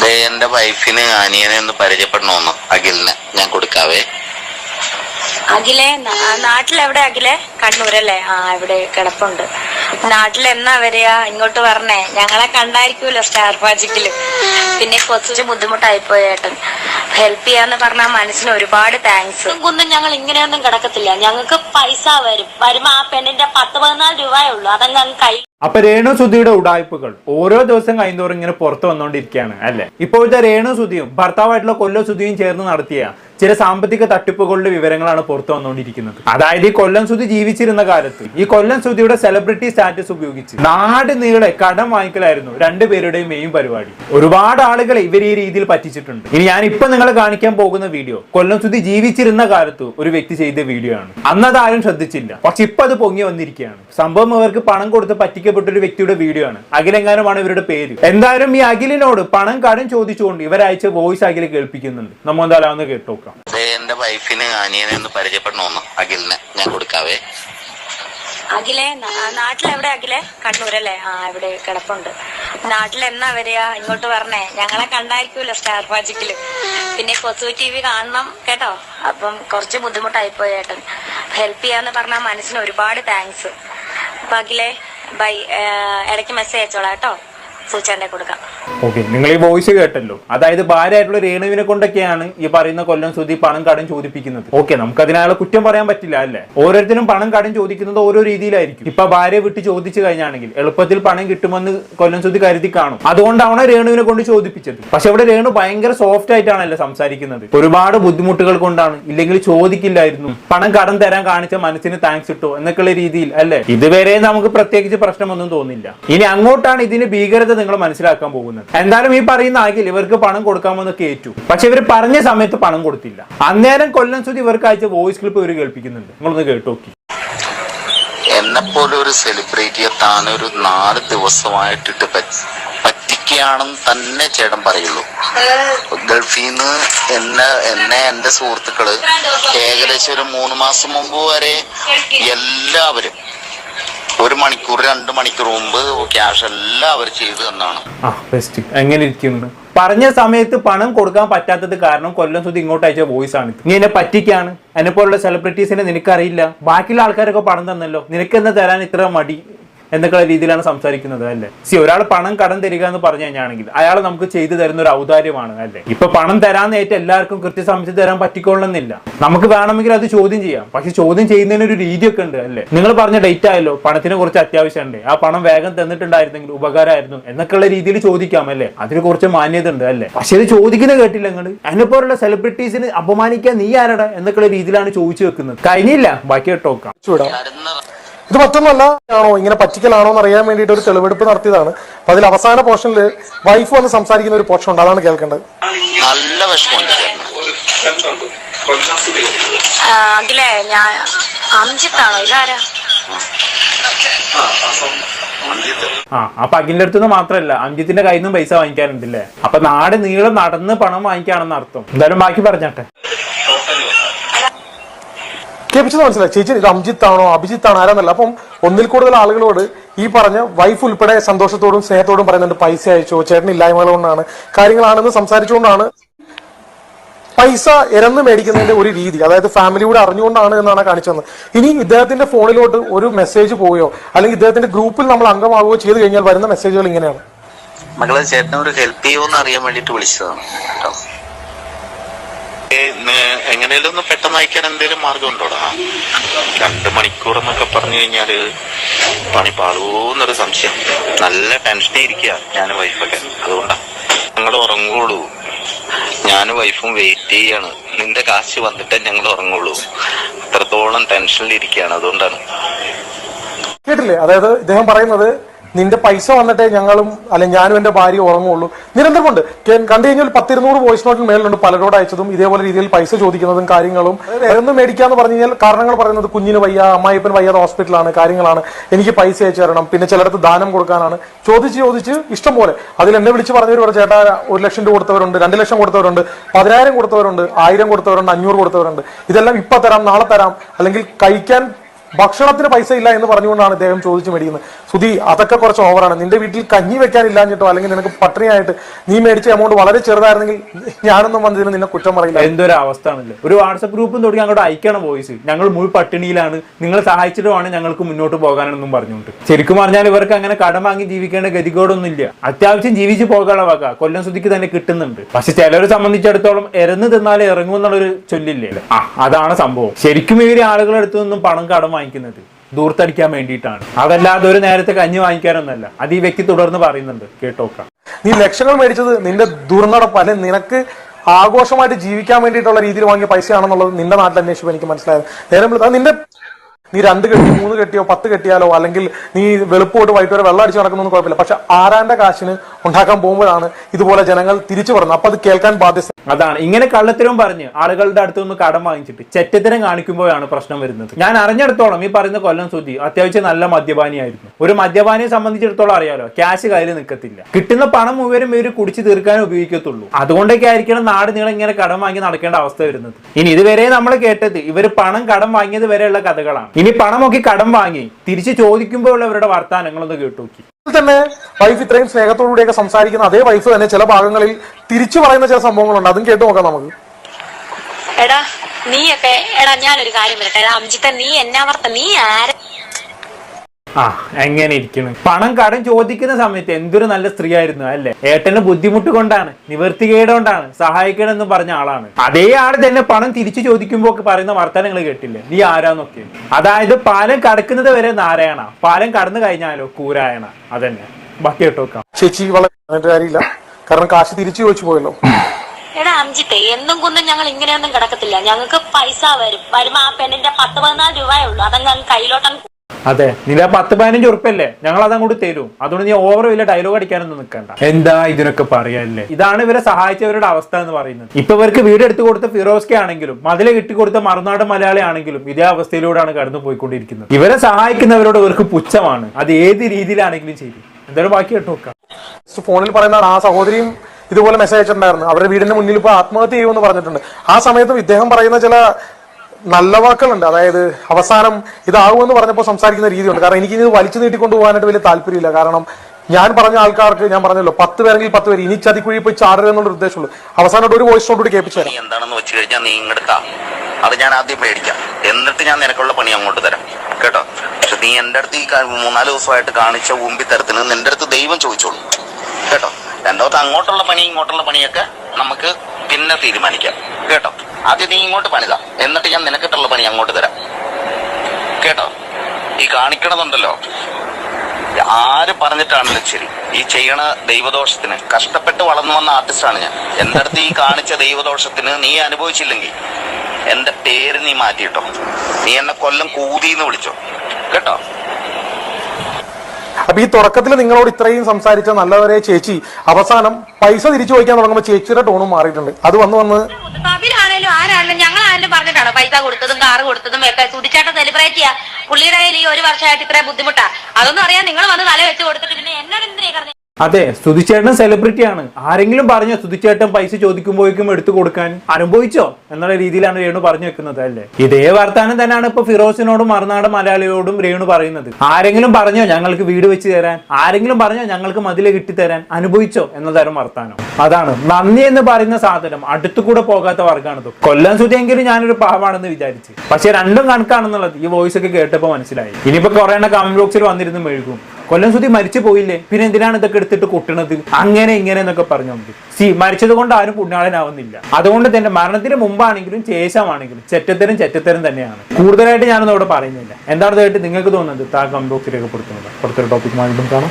ദേ എന്റെ വൈഫിന് അനിയനെ ഒന്ന് പരിചയപ്പെടണമെന്ന് അഖിലിനെ ഞാൻ കൊടുക്കാവേ. അഖിലെ നാട്ടിലെവിടെ അഖിലെ? കണ്ണൂരല്ലേ? ആ ഇവിടെ കിടപ്പുണ്ട്. നാട്ടിൽ എന്നാ വരിക? ഇങ്ങോട്ട് വരണേ. ഞങ്ങളെ കണ്ടായിരിക്കുമല്ലോ സ്റ്റാർ പാചകിൽ പിന്നെ കൊച്ചു ബുദ്ധിമുട്ടായി പോയി ഏട്ടൻ. ഹെൽപ്പ് ചെയ്യാന്ന് പറഞ്ഞാൽ മനസ്സിന് ഒരുപാട് താങ്ക്സ് കുന്നും ഞങ്ങൾ ഇങ്ങനെയൊന്നും കിടക്കത്തില്ല. ഞങ്ങൾക്ക് പൈസ വരും. വരുമ്പോ ആ പെണ്ണിന്റെ പത്ത് പതിനാല് രൂപയേ ഉള്ളൂ. അതങ്ങ് അങ്ങ് കൈ അപ്പൊ രേണു സുധിയുടെ ഉടായ്പകൾ ഓരോ ദിവസം കഴിയുന്തോറും ഇങ്ങനെ പുറത്തു വന്നുകൊണ്ടിരിക്കുകയാണ് അല്ലെ? ഇപ്പോഴത്തെ രേണു സുധിയും ഭർത്താവായിട്ടുള്ള കൊല്ലം സുധിയും ചേർന്ന് നടത്തിയ ചില സാമ്പത്തിക തട്ടിപ്പുകളുടെ വിവരങ്ങളാണ് പുറത്തു വന്നുകൊണ്ടിരിക്കുന്നത് അതായത് ഈ കൊല്ലം സുധി ജീവിച്ചിരുന്ന കാലത്ത് ഈ കൊല്ലം സുധിയുടെ സെലിബ്രിറ്റി സ്റ്റാറ്റസ് ഉപയോഗിച്ച് നാട് നീളെ കടം വാങ്ങിക്കലായിരുന്നു രണ്ടുപേരുടെയും മെയിൻ പരിപാടി. ഒരുപാട് ആളുകളെ ഇവർ ഈ രീതിയിൽ പറ്റിച്ചിട്ടുണ്ട്. ഇനി ഞാൻ ഇപ്പൊ നിങ്ങളെ കാണിക്കാൻ പോകുന്ന വീഡിയോ കൊല്ലം സുധി ജീവിച്ചിരുന്ന കാലത്ത് ഒരു വ്യക്തി ചെയ്ത വീഡിയോ ആണ്. അന്നത് ആരും ശ്രദ്ധിച്ചില്ല. പക്ഷെ ഇപ്പൊ അത് പൊങ്ങി വന്നിരിക്കുകയാണ്. സംഭവം അവർക്ക് പണം കൊടുത്ത് പറ്റിക്കപ്പെട്ട ഒരു വ്യക്തിയുടെ വീഡിയോ ആണ്. അഖിലെങ്ങാനുമാണ് ഇവരുടെ പേര്? എന്തായാലും ഈ അഖിലിനോട് പണം കടം ചോദിച്ചുകൊണ്ട് ഇവരയച്ച വോയിസ് അഖിൽ കേൾപ്പിക്കുന്നുണ്ട്. നമ്മൾ എന്തായാലും ഒന്ന് കേട്ടു നോക്കാം. ദേ എന്റെ വൈഫിന് അനിയനെ ഒന്ന് പരിചയപ്പെടണമെന്ന് അഖിലിനെ ഞാൻ കൊടുക്കാവേ. അഖിലെ നാട്ടിലെവിടെ അഖിലെ? കണ്ണൂരല്ലേ ആ ഇവിടെ കിടപ്പുണ്ട്. നാട്ടിൽ എന്നാ വരിക? ഇങ്ങോട്ട് പറഞ്ഞേ ഞങ്ങളെ കണ്ടായിരിക്കുമല്ലോ സ്റ്റാർ മാജിക്കിൽ. പിന്നെ കൊച്ചു ടി വി കാണണം കേട്ടോ? അപ്പം കുറച്ച് ബുദ്ധിമുട്ടായിപ്പോയേട്ടൻ ഏട്ടൻ ഹെൽപ്പ് ചെയ്യാന്ന് പറഞ്ഞ മനസ്സിന് ഒരുപാട് താങ്ക്സ്. അപ്പൊ അഖിലെ ബൈ ഇടയ്ക്ക് മെസ്സേജ് അയച്ചോളാം കേട്ടോ. സൂചാന്റെ കൊടുക്കാം. ഓക്കെ നിങ്ങൾ ഈ വോയിസ് കേട്ടല്ലോ. അതായത് ഭാര്യയായിട്ടുള്ള രേണുവിനെ കൊണ്ടൊക്കെയാണ് ഈ പറയുന്ന കൊല്ലം സുധി പണം കടം ചോദിപ്പിക്കുന്നത്. ഓക്കെ നമുക്ക് അതിനാളെ കുറ്റം പറയാൻ പറ്റില്ല അല്ലേ? ഓരോരുത്തരും പണം കടം ചോദിക്കുന്നത് ഓരോ രീതിയിലായിരിക്കും. ഇപ്പൊ ഭാര്യ വിട്ട് ചോദിച്ചു കഴിഞ്ഞാണെങ്കിൽ എളുപ്പത്തിൽ പണം കിട്ടുമെന്ന് കൊല്ലം സുധി കരുതി കാണും. അതുകൊണ്ടാണ് രേണുവിനെ കൊണ്ട് ചോദിപ്പിച്ചത്. പക്ഷെ ഇവിടെ രേണു ഭയങ്കര സോഫ്റ്റ് ആയിട്ടാണല്ലോ സംസാരിക്കുന്നത്. ഒരുപാട് ബുദ്ധിമുട്ടുകൾ കൊണ്ടാണ്. ഇല്ലെങ്കിൽ ചോദിക്കില്ലായിരുന്നു. പണം കടം തരാൻ കാണിച്ച മനസ്സിന് താങ്ക്സ് ഇട്ടോ എന്നൊക്കെയുള്ള രീതിയിൽ അല്ലേ? ഇതുവരെ നമുക്ക് പ്രത്യേകിച്ച് പ്രശ്നമൊന്നും തോന്നില്ല. ഇനി അങ്ങോട്ടാണ് ഇതിന് ഭീകരത നിങ്ങൾ മനസ്സിലാക്കാൻ പോകുന്നത്. എന്തായാലും ഈ പറയുന്ന ആകിൽ ഇവർക്ക് പണം കൊടുക്കാമെന്ന് കേറ്റു പക്ഷെ ഇവർ പറഞ്ഞ സമയത്ത് പണം കൊടുത്തില്ല. അന്നേരം കൊല്ലം സുധി ഇവർക്ക് അയച്ച വോയിസ് ക്ലിപ്പ് ഇവർ കേൾപ്പിക്കുന്നുണ്ട്. നിങ്ങളൊന്ന് കേട്ടോക്കി എന്നെപ്പോലെ എന്നെ പോലെ ഒരു സെലിബ്രിറ്റിയെ താനൊരു നാല് ദിവസമായിട്ടിട്ട് പറ്റി- പറ്റിക്കുകയാണെന്ന് തന്നെ ചേട്ടൻ പറയുള്ളൂ. ഗൾഫിൽ എന്നെ എന്നെ എന്റെ സുഹൃത്തുക്കൾ ഏകദേശം ഒരു മൂന്ന് മാസം മുമ്പ് വരെ എല്ലാവരും ഒരു മണിക്കൂർ രണ്ട് മണിക്കൂർ മുമ്പ് ക്യാഷ് എല്ലാം അവർ ചെയ്തു തന്നാണ്. ആ ബെസ്റ്റ് എങ്ങനെ ഇരിക്കുന്നു പറഞ്ഞ സമയത്ത് പണം കൊടുക്കാൻ പറ്റാത്തത് കാരണം കൊല്ലം സുധി ഇങ്ങോട്ട് അയച്ച വോയിസ് ആണ്. നീ എന്നെ പറ്റിക്കാണ്. എന്നെ പോലുള്ള സെലിബ്രിറ്റീസിനെ നിനക്കറിയില്ല. ബാക്കിയുള്ള ആൾക്കാരൊക്കെ പണം തന്നല്ലോ. നിനക്ക് എന്താ തരാൻ ഇത്ര മടി? എന്നൊക്കെയുള്ള രീതിയിലാണ് സംസാരിക്കുന്നത് അല്ലേ? സി ഒരാൾ പണം കടം തരിക എന്ന് പറഞ്ഞു കഴിഞ്ഞാണെങ്കിൽ അയാൾ നമുക്ക് ചെയ്തു തരുന്ന ഒരു ഔദാര്യമാണ് അല്ലേ? ഇപ്പൊ പണം തരാന്ന് ഏറ്റ എല്ലാവർക്കും കൃത്യസമയത്ത് തരാൻ പറ്റിക്കൊള്ളുന്നില്ല. നമുക്ക് വേണമെങ്കിൽ അത് ചോദ്യം ചെയ്യാം. പക്ഷെ ചോദ്യം ചെയ്യുന്നതിന് ഒരു രീതിയൊക്കെ ഉണ്ട് അല്ലേ? നിങ്ങൾ പറഞ്ഞ ഡേറ്റ് ആയല്ലോ പണത്തിന് കുറച്ച് അത്യാവശ്യമുണ്ട് ആ പണം വേഗം തന്നിട്ടുണ്ടായിരുന്നെങ്കിൽ ഉപകാരമായിരുന്നു എന്നൊക്കെയുള്ള രീതിയിൽ ചോദിക്കാം അല്ലേ? അതിന് കുറച്ച് മാന്യത ഉണ്ട് അല്ലേ? പക്ഷെ ഇത് ചോദിക്കുന്നത് കേട്ടില്ല നിങ്ങൾ എന്നെ പോലുള്ള സെലിബ്രിറ്റീസിന് അപമാനിക്കാൻ നീ ആരടാ എന്നൊക്കെയുള്ള രീതിയിലാണ് ചോദിച്ചു വെക്കുന്നത്. കഴിഞ്ഞില്ല. ബാക്കി കേട്ടോ നോക്കാം. വിടാം തരുന്ന ഇത് മറ്റൊന്നല്ല. ആണോ? ഇങ്ങനെ പറ്റിക്കലാണോ എന്ന് അറിയാൻ വേണ്ടിയിട്ട് ഒരു തെളിവെടുപ്പ് നടത്തിയതാണ്. അപ്പൊ അതിൽ അവസാന പോർഷനിൽ വൈഫ് വന്ന് സംസാരിക്കുന്ന ഒരു പോർഷൻ ഉണ്ട്. അതാണ് കേൾക്കേണ്ടത്. നല്ല വിഷമമുണ്ട്. ഞാൻ അംജിത്താണോ? ഇതാരാ? ആ അപ്പൊ അഖിലിന്റെ അടുത്ത് നിന്ന് മാത്രമല്ല അഞ്ചിത്തിന്റെ കയ്യിൽ നിന്നും പൈസ വാങ്ങിക്കാനുണ്ടല്ലേ? അപ്പൊ നാട് നീളം നടന്ന് പണം വാങ്ങിക്കാണെന്ന് അർത്ഥം. എന്തായാലും ബാക്കി പറഞ്ഞാട്ടെ. കേൾപ്പിച്ചത് മനസ്സിലായി. ചേച്ചി ഇത് അംജിത്ത് ആണോ ആരാന്നല്ല. അപ്പം ഒന്നിൽ കൂടുതൽ ആളുകളോട് ഈ പറഞ്ഞ വൈഫ് ഉൾപ്പെടെ സന്തോഷത്തോടും സ്നേഹത്തോടും പറയുന്നുണ്ട് പൈസ അയച്ചോ ചേട്ടൻ ഇല്ലായ്മകൾ കൊണ്ടാണ് കാര്യങ്ങളാണെന്ന് സംസാരിച്ചുകൊണ്ടാണ്. പൈസ ഇരന്ന് മേടിക്കുന്നതിന്റെ ഒരു രീതി അതായത് ഫാമിലിയോട് അറിഞ്ഞുകൊണ്ടാണ് എന്നാണ് കാണിച്ചത് ഇനി ഇദ്ദേഹത്തിന്റെ ഫോണിലോട്ട് ഒരു മെസ്സേജ് പോവുകയോ അല്ലെങ്കിൽ ഇദ്ദേഹത്തിന്റെ ഗ്രൂപ്പിൽ നമ്മൾ അംഗമാവുകയോ ചെയ്തു കഴിഞ്ഞാൽ വരുന്ന മെസ്സേജുകൾ ഇങ്ങനെയാണ്. മകളെ ചേട്ടനെ ഒരു ഹെൽപ്പ് ചെയ്യുമോന്ന് അറിയാൻ വേണ്ടിട്ട് വിളിച്ചതാണ്. കേട്ടോ എങ്ങനെയാലും ഒന്ന് പെട്ടെന്ന് അയക്കാൻ എന്തെങ്കിലും മാർഗം ഉണ്ടോടാ രണ്ട് മണിക്കൂർ എന്നൊക്കെ പറഞ്ഞു കഴിഞ്ഞാൽ പണി പാളൂന്നൊരു സംശയം. നല്ല ടെൻഷനേ ഇരിക്കുക ഞാൻ വൈഫൊക്കെ. അതുകൊണ്ടാ. ഞങ്ങൾ ഉറങ്ങുള്ളൂ. ഞാനും വൈഫും വെയിറ്റ് ചെയ്യാണ്. നിന്റെ കാശ് വന്നിട്ടേ ഞങ്ങൾ ഉറങ്ങുള്ളൂ. അത്രത്തോളം ടെൻഷനിൽ ഇരിക്കുകയാണ് അതുകൊണ്ടാണ്. കേട്ടില്ലേ? അതായത് ഇദ്ദേഹം പറയുന്നത് നിന്റെ പൈസ വന്നിട്ടേ ഞങ്ങളും അല്ലെ ഞാനും എന്റെ ഭാര്യ ഉറങ്ങുള്ളൂ. നിരന്തരമുണ്ട്. കണ്ടു കഴിഞ്ഞാൽ ഒരു പത്തിരുന്നൂറ് വോയിസ് നോട്ടിൽ മേലുണ്ട് പലരോട് അയച്ചതും ഇതേപോലെ രീതിയിൽ പൈസ ചോദിക്കുന്നതും കാര്യങ്ങളും. എന്ന് മേടിക്കാന്ന് പറഞ്ഞു കഴിഞ്ഞാൽ കാരണങ്ങൾ പറയുന്നത് കുഞ്ഞിന് വയ്യ അമ്മായിപ്പൻ വയ്യാതെ ഹോസ്പിറ്റലാണ് കാര്യങ്ങളാണ്. എനിക്ക് പൈസ അയച്ചു തരണം. പിന്നെ ചിലടത്ത് ദാനം കൊടുക്കാനാണ്. ചോദിച്ച് ചോദിച്ച് ഇഷ്ടം പോലെ. അതിൽ എന്നെ വിളിച്ച് പറഞ്ഞവർ പറഞ്ഞു ചേട്ടാ ഒരു ലക്ഷം രൂപ കൊടുത്തവരുണ്ട് രണ്ട് ലക്ഷം കൊടുത്തവരുണ്ട് പതിനായിരം കൊടുത്തവരുണ്ട് ആയിരം കൊടുത്തവരുണ്ട് അഞ്ഞൂറ് കൊടുത്തവരുണ്ട്. ഇതെല്ലാം ഇപ്പൊ തരാം നാളെ തരാം. അല്ലെങ്കിൽ കഴിക്കാൻ ഭക്ഷണത്തിന് പൈസ ഇല്ല എന്ന് പറഞ്ഞുകൊണ്ടാണ് ഇദ്ദേഹം ചോദിച്ചു മേടിക്കുന്നത്. സുധി അതൊക്കെ കുറച്ച് ഓവറാണ് നിന്റെ വീട്ടിൽ കഞ്ഞി വെക്കാനില്ലാഞ്ഞിട്ടോ അല്ലെങ്കിൽ നിനക്ക് പട്ടിണിയായിട്ട് നീ മേടിച്ച എമൗണ്ട് വളരെ ചെറുതായിരുന്നെങ്കിൽ ഞാനൊന്നും വന്നതിന് നിന്നെ കുറ്റം പറയില്ല. എന്തൊരു അവസ്ഥ ഒരു വാട്സപ്പ് ഗ്രൂപ്പും തുടങ്ങി അങ്ങോട്ട് അയക്കണം വോയിസ്. ഞങ്ങൾ മുഴു പട്ടിണിയിലാണ്. നിങ്ങളെ സഹായിച്ചിട്ടുമാണ് ഞങ്ങൾക്ക് മുന്നോട്ട് പോകാനെന്നും പറഞ്ഞുകൊണ്ട്. ശരിക്കും പറഞ്ഞാൽ ഇവർക്ക് അങ്ങനെ കടം വാങ്ങി ജീവിക്കേണ്ട ഗതികോടൊന്നും ഇല്ല അത്യാവശ്യം ജീവിച്ച് പോകാനുള്ള കൊല്ലം സുധിക്ക് തന്നെ കിട്ടുന്നുണ്ട്. പക്ഷെ ചിലരെ സംബന്ധിച്ചിടത്തോളം എരന്ന് തിന്നാലേ ഇറങ്ങും എന്നുള്ളൊരു ചൊല്ലില്ലേ? ആ അതാണ് സംഭവം. ശരിക്കും ഇവർ ആളുകളെടുത്തു നിന്നും പണം കടം വാങ്ങിക്കുന്നത്. ദൂർത്തടിക്കാൻ വേണ്ടിയിട്ടാണ്. അതല്ലാതെ ഒരു നേരത്തെ കഞ്ഞി വാങ്ങിക്കാനൊന്നല്ല. അത് ഈ വ്യക്തി തുടർന്ന് പറയുന്നുണ്ട്. കേട്ടോക്ക. നീ ലക്ഷങ്ങൾ മേടിച്ചത് നിന്റെ ദുർനടപ്പ് അല്ലെ നിനക്ക് ആഘോഷമായിട്ട് ജീവിക്കാൻ വേണ്ടിയിട്ടുള്ള രീതിയിൽ വാങ്ങിയ പൈസയാണെന്നുള്ളത് നിന്റെ നാട്ടിൽ അന്വേഷിച്ചപ്പോൾ എനിക്ക് മനസ്സിലായത്. നേരം നിന്റെ നീ രണ്ട് കെട്ടി മൂന്ന് കെട്ടിയോ പത്ത് കെട്ടിയാലോ അല്ലെങ്കിൽ നീ വെളുപ്പോട്ട് വൈകിട്ട് വരെ വെള്ളം അടിച്ച് നടക്കുന്നൊന്നും കുഴപ്പമില്ല. പക്ഷെ ആരാന്റെ കാശിന് ഉണ്ടാക്കാൻ പോകുമ്പോഴാണ് ഇതുപോലെ ജനങ്ങൾ തിരിച്ചു പറഞ്ഞത് അപ്പൊ അത് കേൾക്കാൻ ബാധ്യസ്ഥ അതാണ്. ഇങ്ങനെ കള്ളത്തരവും പറഞ്ഞ് ആളുകളുടെ അടുത്ത് നിന്ന് കടം വാങ്ങിച്ചിട്ട് ചെറ്റത്തരം കാണിക്കുമ്പോഴാണ് പ്രശ്നം വരുന്നത്. ഞാൻ അറിഞ്ഞെടുത്തോളം ഈ പറയുന്ന കൊല്ലം സുധി അത്യാവശ്യം നല്ല മദ്യപാനിയായിരുന്നു. ഒരു മദ്യപാനിയെ സംബന്ധിച്ചിടത്തോളം അറിയാലോ ക്യാഷ് കയ്യിൽ നിൽക്കത്തില്ല. കിട്ടുന്ന പണം മുഴുവനും ഇവർ കുടിച്ച് തീർക്കാൻ ഉപയോഗിക്കത്തുള്ളൂ. അതുകൊണ്ടൊക്കെ ആയിരിക്കണം നാട് നീളം ഇങ്ങനെ കടം വാങ്ങി നടക്കേണ്ട അവസ്ഥ വരുന്നത്. ഇനി ഇതുവരെ നമ്മൾ കേട്ടത് ഇവർ പണം കടം വാങ്ങിയത് വരെയുള്ള കഥകളാണ്. ഇനി പണമൊക്കെ കടം വാങ്ങി തിരിച്ച് ചോദിക്കുമ്പോൾ അവരുടെ വർത്താനങ്ങളൊന്ന് കേട്ടു നോക്കി ഇതിൽ തന്നെ വൈഫ് ഇത്രയും സ്നേഹത്തോടുകൂടിയൊക്കെ സംസാരിക്കുന്ന അതേ വൈഫ് തന്നെ ചില ഭാഗങ്ങളിൽ തിരിച്ചു പറയുന്ന ചില സംഭവങ്ങളുണ്ട്. അതും കേട്ടു നോക്കാം നമുക്ക്. എടാ നീയൊക്കെ എടാ ഞാനൊരു കാര്യം വരട്ടെ എടാ നീ നീ എന്നാവർത്ത നീ ആര ആ എങ്ങനെ ഇരിക്കുന്നു പണം കടം ചോദിക്കുന്ന സമയത്ത് എന്തൊരു നല്ല സ്ത്രീ ആയിരുന്നു അല്ലേ? ഏട്ടന് ബുദ്ധിമുട്ട് കൊണ്ടാണ് നിവർത്തികേട് കൊണ്ടാണ് സഹായിക്കണമെന്ന് പറഞ്ഞ ആളാണ്. അതേ ആൾ തന്നെ പണം തിരിച്ചു ചോദിക്കുമ്പോ പറയുന്ന വർത്തമാനങ്ങൾ കേട്ടില്ലേ? നീ ആരാന്നൊക്കെ. അതായത് പാലം കടക്കുന്നത് വരെ നാരായണ പാലം കടന്നു കഴിഞ്ഞാലോ കൂരായണ അതന്നെ. ബാക്കി കേട്ടോക്കാം ചേച്ചി വളരെ കാര്യമില്ല. കാരണം കാശ് തിരിച്ചു ചോദിച്ചു പോയല്ലോ. എടാ അംജിത്തെ എന്നും കുന്നും ഞങ്ങൾ ഇങ്ങനെയൊന്നും കിടക്കത്തില്ല. ഞങ്ങൾക്ക് പൈസ വരും. വരുമ്പോ ആ പെണ്ണിന്റെ പത്ത് പതിനാല് രൂപയേ ഉള്ളൂ. അതങ്ങ് കയ്യിലോട്ടങ്ങ് അതെ നില പത്ത് പതിനഞ്ച് ഉറുപ്പല്ലേ ഞങ്ങൾ അങ്ങോട്ട് തരും. അതുകൊണ്ട് നീ ഓവർ വലിയ ഡയലോഗ് അടിക്കാനൊന്നും നിൽക്കണ്ട. എന്താ ഇതിനൊക്കെ പറയാല്ലേ? ഇതാണ് ഇവരെ സഹായിച്ചവരുടെ അവസ്ഥ എന്ന് പറയുന്നത്. ഇപ്പൊ ഇവർക്ക് വീട് എടുത്തു കൊടുത്ത ഫിറോസ്കെ ആണെങ്കിലും മതിലെ കിട്ടിക്കൊടുത്ത മറുനാട് മലയാളി ആണെങ്കിലും ഇതേ അവസ്ഥയിലൂടെയാണ് കടന്നു പോയിക്കൊണ്ടിരിക്കുന്നത്. ഇവരെ സഹായിക്കുന്നവരോട് ഇവർക്ക് പുച്ഛമാണ്. അത് ഏത് രീതിയിലാണെങ്കിലും ശരി. എന്തായാലും ബാക്കി കേട്ടോ നോക്കാം. ഫോണിൽ പറയുന്ന ആ സഹോദരിയും ഇതുപോലെ മെസ്സേജ് അയച്ചിട്ടുണ്ടായിരുന്നു. അവരുടെ വീടിന്റെ മുന്നിൽ ഇപ്പൊ ആത്മഹത്യ ചെയ്യുമെന്ന് പറഞ്ഞിട്ടുണ്ട്. ആ സമയത്തും ഇദ്ദേഹം പറയുന്ന ചില നല്ല വാക്കുകളുണ്ട്. അതായത് അവസാനം ഇതാകുമെന്ന് പറഞ്ഞപ്പോൾ സംസാരിക്കുന്ന രീതിയുണ്ട്. കാരണം എനിക്ക് ഇത് വലിച്ചു നീട്ടിക്കൊണ്ട് പോകാനായിട്ട് വലിയ താല്പര്യമില്ല. കാരണം ഞാൻ പറഞ്ഞ ആൾക്കാർക്ക് ഞാൻ പറഞ്ഞല്ലോ പത്ത് പേരെങ്കിൽ പത്ത് പേര് ഇനി ചതിക്കുഴി പോയി ചാടരുത് എന്നുള്ള ഉദ്ദേശമുള്ളൂ. അവസാനമായിട്ട് ഒരു വോയിസ് നോട്ട് കൂടി കേൾപ്പിച്ചു തരാം. എന്താണെന്ന് വെച്ച് കഴിഞ്ഞാൽ നീ ഇങ്ങെടുക്കാം അത് ഞാൻ ആദ്യം പേടിക്കാം. എന്നിട്ട് ഞാൻ നിനക്കുള്ള പണി അങ്ങോട്ട് തരാം. കേട്ടോ? പക്ഷെ നീ എന്റെ അടുത്ത് ഈ മൂന്നാൽ ദിവസമായിട്ട് കാണിച്ച ഉമ്പിത്തരത്തിന് നിന്റെ അടുത്ത് ദൈവം ചോദിച്ചോളൂ. കേട്ടോ? രണ്ടാമത്തെ അങ്ങോട്ടുള്ള പണി ഇങ്ങോട്ടുള്ള പണിയൊക്കെ നമുക്ക് പിന്നെ തീരുമാനിക്കാം. കേട്ടോ? ആദ്യം നീ ഇങ്ങോട്ട് പണിതാ. എന്നിട്ട് ഞാൻ നിനക്കിട്ടുള്ള പണി അങ്ങോട്ട് തരാം. കേട്ടോ? ഈ കാണിക്കണതുണ്ടല്ലോ. ആര് പറഞ്ഞിട്ടാണെങ്കിലും ശരി. ഈ ചെയ്യണ ദൈവദോഷത്തിന് കഷ്ടപ്പെട്ട് വളർന്നു വന്ന ആർട്ടിസ്റ്റാണ് ഞാൻ. എന്റെ അടുത്ത് ഈ കാണിച്ച ദൈവദോഷത്തിന് നീ അനുഭവിച്ചില്ലെങ്കിൽ എന്റെ പേര് നീ മാറ്റിയിട്ടോ. നീ എന്നെ കൊല്ലം കൂതിന്ന് വിളിച്ചോ. കേട്ടോ? അപ്പൊ ഈ തുടക്കത്തിൽ നിങ്ങളോട് ഇത്രയും സംസാരിച്ച നല്ലവരെ ചേച്ചി അവസാനം പൈസ തിരിച്ചു ചോദിക്കാൻ തുടങ്ങുമ്പോൾ ചേച്ചിയുടെ ടോണും മാറിയിട്ടുണ്ട്. അത് വന്ന് വന്ന് കബിലാണേലും ആരാണേലും ഞങ്ങൾ ആരും പറഞ്ഞിട്ടാണോ പൈസ കൊടുത്തതും കാറ് കൊടുത്തതും ഒക്കെ ചുടിച്ചാട്ടം സെലിബ്രേറ്റ് ചെയ്യാ? പുള്ളിയുടെ കയ്യിൽ ഈ ഒരു വർഷമായിട്ട് ഇത്ര ബുദ്ധിമുട്ടാ? അതൊന്നും അറിയാൻ നിങ്ങൾ വന്ന് തല വെച്ച് കൊടുത്തിട്ട് പിന്നെ എന്നോട് എന്തിനാ അതെ സ്തുതിച്ചേട്ടൻ സെലിബ്രിറ്റി ആണ്. ആരെങ്കിലും പറഞ്ഞോ സ്തുതിച്ചേട്ടൻ പൈസ ചോദിക്കുമ്പോഴേക്കും എടുത്തു കൊടുക്കാൻ അനുഭവിച്ചോ എന്നുള്ള രീതിയിലാണ് രേണു പറഞ്ഞു വെക്കുന്നത് അല്ലേ? ഇതേ വർത്താനം തന്നെയാണ് ഇപ്പൊ ഫിറോസിനോടും മറുനാട് മലയാളിയോടും രേണു പറയുന്നത്. ആരെങ്കിലും പറഞ്ഞോ ഞങ്ങൾക്ക് വീട് വെച്ച് തരാൻ ആരെങ്കിലും പറഞ്ഞോ ഞങ്ങൾക്ക് മതിൽ കിട്ടിത്തരാൻ അനുഭവിച്ചോ എന്ന തരം വർത്താനം. അതാണ് നന്ദി എന്ന് പറയുന്ന സാധനം. അടുത്തുകൂടെ പോകാത്ത വർഗമാണ് ഇത്. കൊല്ലം സുതിയെങ്കിലും ഞാനൊരു പാവാണെന്ന് വിചാരിച്ചു. പക്ഷെ രണ്ടും കണക്കാണെന്നുള്ളത് ഈ വോയിസ് ഒക്കെ കേട്ടപ്പോ മനസ്സിലായി. ഇനിയിപ്പോ കുറെ കമന്റ് ബോക്സിൽ വന്നിരുന്നു മെഴുകും. കൊല്ലം സുധി മരിച്ചു പോയില്ലേ? പിന്നെ എന്തിനാണ് ഇതൊക്കെ എടുത്തിട്ട് കൊട്ടണത്? അങ്ങനെ ഇങ്ങനെ എന്നൊക്കെ പറഞ്ഞു സി മരിച്ചത് കൊണ്ട് ആരും പുണ്യാളനാവുന്നില്ല. അതുകൊണ്ട് തന്നെ മരണത്തിന് മുമ്പാണെങ്കിലും ശേഷമാണെങ്കിലും ചെറ്റത്തരം ചെറ്റത്തരം തന്നെയാണ്. കൂടുതലായിട്ട് ഞാനൊന്നും അവിടെ പറയുന്നില്ല. എന്താണെന്ന് കേട്ട് നിങ്ങൾക്ക് തോന്നുന്നത്? താ കമന്റ് രേഖപ്പെടുത്തുന്നത്. അടുത്തൊരു ടോപ്പിക് വീണ്ടും കാണാം.